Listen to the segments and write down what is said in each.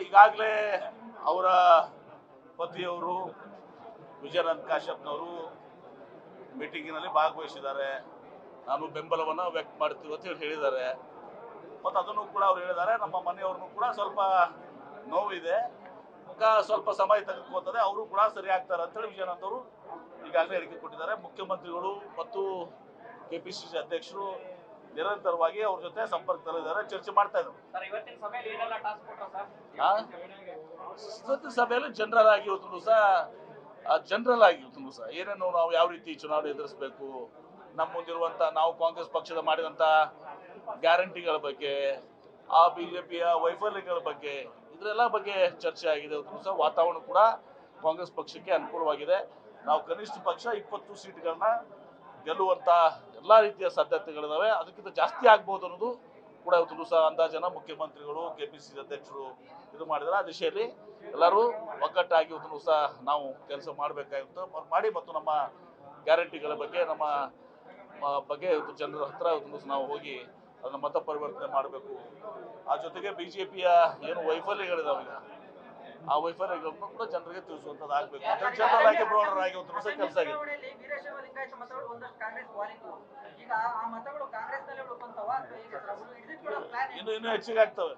ಈಗಾಗಲೇ ಅವರ ಪತಿಯವರು ವಿಜಯನಂದ್ ಕಾಶ್ಯಪ್ನವರು ಮೀಟಿಂಗಿನಲ್ಲಿ ಭಾಗವಹಿಸಿದ್ದಾರೆ. ನಾನು ಬೆಂಬಲವನ್ನು ವ್ಯಕ್ತ ಮಾಡ್ತೀವಿ ಅಂತ ಹೇಳಿ ಹೇಳಿದ್ದಾರೆ. ಮತ್ತು ಅದನ್ನು ಕೂಡ ಅವ್ರು ಹೇಳಿದ್ದಾರೆ. ನಮ್ಮ ಮನೆಯವ್ರನ್ನು ಕೂಡ ಸ್ವಲ್ಪ ನೋವಿದೆ. ಸ್ವಲ್ಪ ಸಮಯ ತೆಗೆದುಕೋತದೆ ಅವರು ಕೂಡ ಸರಿ ಆಗ್ತಾರೆ ಅಂತೇಳಿ ವಿಜಯನಂದ್ ಅವರು ಈಗಾಗಲೇ ಹೇಳಿಕೆ ಕೊಟ್ಟಿದ್ದಾರೆ. ಮುಖ್ಯಮಂತ್ರಿಗಳು ಮತ್ತು ಕೆ ಪಿ ಸಿ ಸಿ ಅಧ್ಯಕ್ಷರು ನಿರಂತರವಾಗಿ ಅವ್ರ ಜೊತೆ ಸಂಪರ್ಕದಲ್ಲಿದ್ದಾರೆ ಚರ್ಚೆ ಮಾಡ್ತಾ ಇದ್ದಾರೆ ಸಭೆಯಲ್ಲಿ ಜನರಲ್ ಆಗಿ ಇವತ್ತು ಸಹ ಜನರಲ್ ಆಗಿ ಇವತ್ತು ಸಹ ಏನೇನು ನಾವು ಯಾವ ರೀತಿ ಚುನಾವಣೆ ಎದುರಿಸಬೇಕು ನಮ್ಮ ಮುಂದಿರುವಂತ ನಾವು ಕಾಂಗ್ರೆಸ್ ಪಕ್ಷದ ಮಾಡಿದಂತ ಗ್ಯಾರಂಟಿಗಳ ಬಗ್ಗೆ ಆ ಬಿಜೆಪಿಯ ವೈಫಲ್ಯಗಳ ಬಗ್ಗೆ ಇದರೆಲ್ಲ ಬಗ್ಗೆ ಚರ್ಚೆ ಆಗಿದೆ. ಇವತ್ತು ಸಹ ವಾತಾವರಣ ಕೂಡ ಕಾಂಗ್ರೆಸ್ ಪಕ್ಷಕ್ಕೆ ಅನುಕೂಲವಾಗಿದೆ. ನಾವು ಕನಿಷ್ಠ ಪಕ್ಷ ಇಪ್ಪತ್ತು ಸೀಟ್ಗಳನ್ನ ಗೆಲ್ಲುವಂತ ಎಲ್ಲಾ ರೀತಿಯ ಸಾಧ್ಯತೆಗಳಿದಾವೆ. ಅದಕ್ಕಿಂತ ಜಾಸ್ತಿ ಆಗ್ಬೋದು ಅನ್ನೋದು ಕೂಡ ಇವತ್ತು ದಿವಸ ಅಂದಾಜನ ಮುಖ್ಯಮಂತ್ರಿಗಳು ಕೆಪಿಸಿಸಿ ಅಧ್ಯಕ್ಷರು ಇದು ಮಾಡಿದ್ರೆ ಆ ದಿಶೆಯಲ್ಲಿ ಎಲ್ಲರೂ ಒಗ್ಗಟ್ಟಾಗಿ ಇವತ್ತು ಸಹ ನಾವು ಕೆಲಸ ಮಾಡಬೇಕಾಗಿತ್ತು. ಮಾಡಿ ಮತ್ತು ನಮ್ಮ ಗ್ಯಾರಂಟಿಗಳ ಬಗ್ಗೆ, ನಮ್ಮ ಬಗ್ಗೆ ಇವತ್ತು ಜನರ ಹತ್ರ ಇವತ್ತು ನಾವು ಹೋಗಿ ಅದನ್ನ ಮತ ಪರಿವರ್ತನೆ ಮಾಡಬೇಕು. ಆ ಜೊತೆಗೆ ಬಿಜೆಪಿಯ ಏನು ವೈಫಲ್ಯಗಳಿದಾವೆ ಆ ವೈಫಲ್ಯಗಳನ್ನು ಕೂಡ ಜನರಿಗೆ ತಿಳಿಸುವಂತದ್ದಾಗಬೇಕು ಜನರಲ್ ಆಗಿ ಬ್ರೋಡರ್ ಆಗಿ ಇವತ್ತು ದಿವಸ ಕೆಲಸ ಆಗಿದೆ. ಇನ್ನು ವೀರಶೈವ ಲಿಂಗಾಯತ ಮತಗಳು ಒಂದಷ್ಟು ಕಾಂಗ್ರೆಸ್ ವಾಲಿತು ಈಗ ಆ ಮತಗಳು ಕಾಂಗ್ರೆಸ್ನಲ್ಲೇ ಉಳ್ಕೊಂತಾವ? ಅಥವಾ ಹೇಗೆ ಸರ್ ಅವರು ಹಿಡಿದಿಟ್ಕೊಳ್ಳೋ ಪ್ಲಾನ್ ಇನ್ನು ಇನ್ನೂ ಹೆಚ್ಚಿಗೆ ಆಗ್ತವೆ.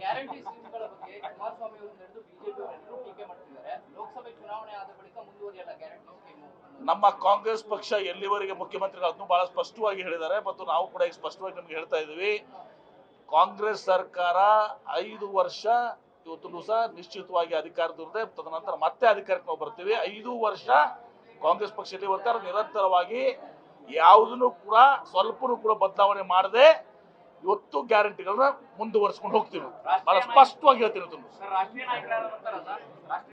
ಗ್ಯಾರಂಟಿ ಸ್ಕೀಮ್ಗಳ ಬಗ್ಗೆ ಕುಮಾರಸ್ವಾಮಿ ಅವರು ನಡೆದು ಬಿಜೆಪಿ ಅವರೆಲ್ಲರೂ ಟೀಕೆ ಮಾಡ್ತಿದ್ದಾರೆ. ಲೋಕಸಭೆ ಚುನಾವಣೆ ಆದ ಬಳಿಕ ಮುಂದುವರಿಯಲ್ಲ ಗ್ಯಾರಂಟಿ ಸ್ಕೀಮು ನಮ್ಮ ಕಾಂಗ್ರೆಸ್ ಪಕ್ಷ ಎಲ್ಲಿವರೆಗೆ ಮುಖ್ಯಮಂತ್ರಿಗಳನ್ನು ಬಹಳ ಸ್ಪಷ್ಟವಾಗಿ ಹೇಳಿದ್ದಾರೆ ಮತ್ತು ನಾವು ಕೂಡ ಈಗ ಸ್ಪಷ್ಟವಾಗಿ ನಿಮ್ಗೆ ಹೇಳ್ತಾ ಇದ್ದೀವಿ. ಕಾಂಗ್ರೆಸ್ ಸರ್ಕಾರ ಐದು ವರ್ಷ ಇವತ್ತು ಸಹ ನಿಶ್ಚಿತವಾಗಿ ದುರ್ದೇ ತದನಂತರ ಮತ್ತೆ ಅಧಿಕಾರಕ್ಕೆ ನಾವು ಬರ್ತೀವಿ. ಐದು ವರ್ಷ ಕಾಂಗ್ರೆಸ್ ಪಕ್ಷ ಎಲ್ಲಿ ಬರ್ತಾರೆ. ನಿರಂತರವಾಗಿ ಯಾವುದನ್ನು ಕೂಡ ಸ್ವಲ್ಪನೂ ಕೂಡ ಬದಲಾವಣೆ ಮಾಡದೆ ಇವತ್ತು ಗ್ಯಾರಂಟಿಗಳನ್ನ ಮುಂದುವರಿಸ್ಕೊಂಡು ಹೋಗ್ತೀವಿ. ಬಹಳ ಸ್ಪಷ್ಟವಾಗಿ ಹೇಳ್ತೀನಿ